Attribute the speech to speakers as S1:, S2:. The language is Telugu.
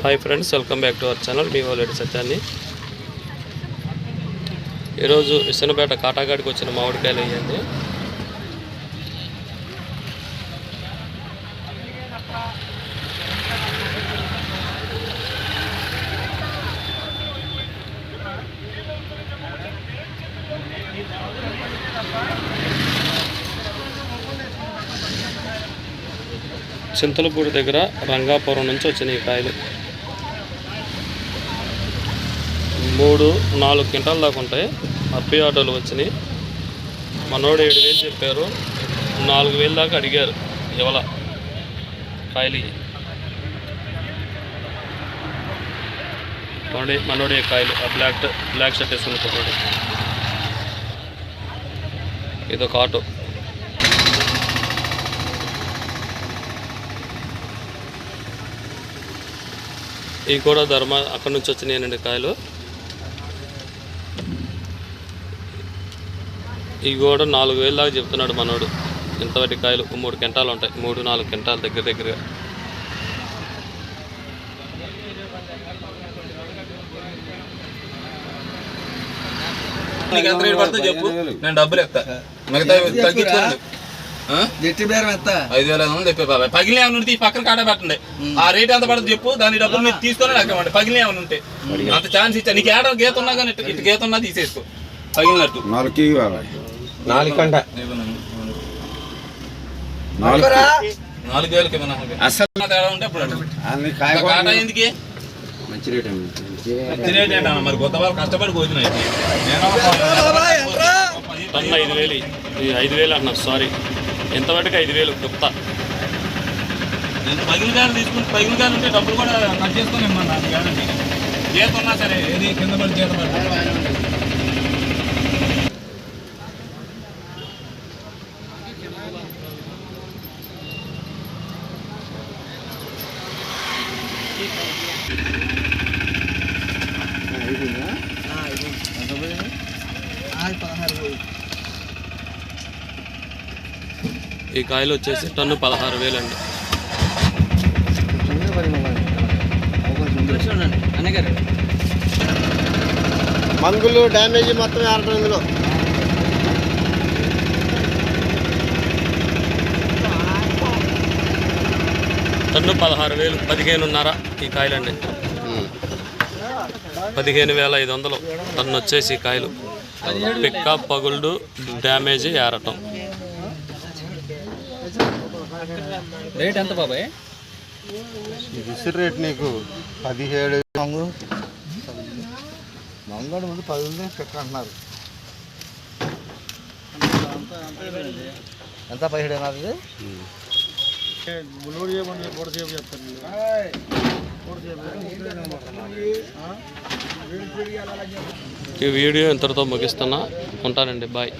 S1: Hi friends welcome back to our channel మీ వాళ్ళ సత్యాన్ని? ఈరోజు విసనపేట కాటాగాడికి వచ్చిన మామిడికాయలు వేయండి చింతలపూడి దగ్గర రంగాపురం నుంచి వచ్చిన ఈ కాయలు. మూడు నాలుగు క్వింటాల దాకా ఉంటాయి. అప్పి ఆటోలు వచ్చినాయి. మనోడు ఏడు వేలు చెప్పారు. నాలుగు వేలు దాకా అడిగారు ఇవాళ కాయలు మనోడి మనోడి కాయలు ఆ బ్లాక్ బ్లాక్ షర్ట్ వేసుకున్న ఇదొక ఆటో. ఇవి కూడా ధర్మ అక్కడి నుంచి వచ్చినాయండి కాయలు. ఇవి కూడా నాలుగు వేలు దాకా చెప్తున్నాడు మనోడు. ఇంతవరకు కాయలు మూడు క్వింటాలు ఉంటాయి. మూడు నాలుగు క్వింటాలు దగ్గర దగ్గరగా.
S2: నీకు ఎంత రేటు పడుతుందో చెప్పు? నేను డబ్బులు ఇస్తా మిగతా తగ్గించుకోండి. ఆ?
S3: జట్టి బేరం ఎంత
S2: ఐదు వేల ఐదు వందలు చెప్పే బాబాయ్ పగిలిన ఏమైనా ఉంటే ఈ పక్కన కాడ పెట్టండి. ఆ రేట్ ఎంత పడుతుంది చెప్పు. దాని డబ్బులు మీరు తీసుకొని నాకు ఇవ్వండి పగిలిన ఏమైనా ఉంటే. అంత ఛాన్స్ ఇచ్చా. నీకు ఏడ గీత ఉన్నా కానీ ఇటు గీత ఉన్నా తీసేసుకో. పగిలినట్టు
S4: నాలుగు. ఇవ్వాలి
S5: నాలుగు కంట
S4: నాలుగు
S2: నాలుగు వేలకి ఇవ్వను నాకు.
S4: అసలు
S2: తేడా ఉంటే ఎందుకు?
S4: మంచి రేట్
S2: మంచి రేట్ మరి కొత్త వాళ్ళు కష్టపడి నేను
S1: టన్ను ఐదు వేలు. ఐదు వేలు అన్నారు సారీ ఎంతవరకు ఐదు వేలు? గుప్తా
S2: నేను పగిలి గారు తీసుకుని పగిలి గారు ఉంటే డబ్బులు కూడా కట్ చేసుకొని ఇమ్మన్నా గ్యారంటీ జీత ఉన్నా సరే ఏది కింద పడి జీత పడి
S1: ఈ కాయలు వచ్చేసి టన్ను పదహారు వేలు అండి
S5: మందులు డ్యామేజ్ మొత్తం ఆడటం ఇందులో.
S1: టన్ను పదహారు వేలు పదిహేనున్నర ఈ కాయలండి. పదిహేను వేల ఐదు వందలు టన్ను వచ్చేసి ఈ కాయలు. పిక్క పగుల్డు డ్యామేజ్ ఏరటం.
S3: రేట్ ఎంత బాబాయ్?
S5: విసిరి రేట్ నీకు పదిహేడు
S3: మంగు
S5: మంగళ ముందు పది ఉంది చెక్క అంటున్నారు
S3: ఎంత పదిహేడు
S1: ఈ వీడియో ఇంతటితో ముగిస్తున్నా. ఉంటానండి. బాయ్.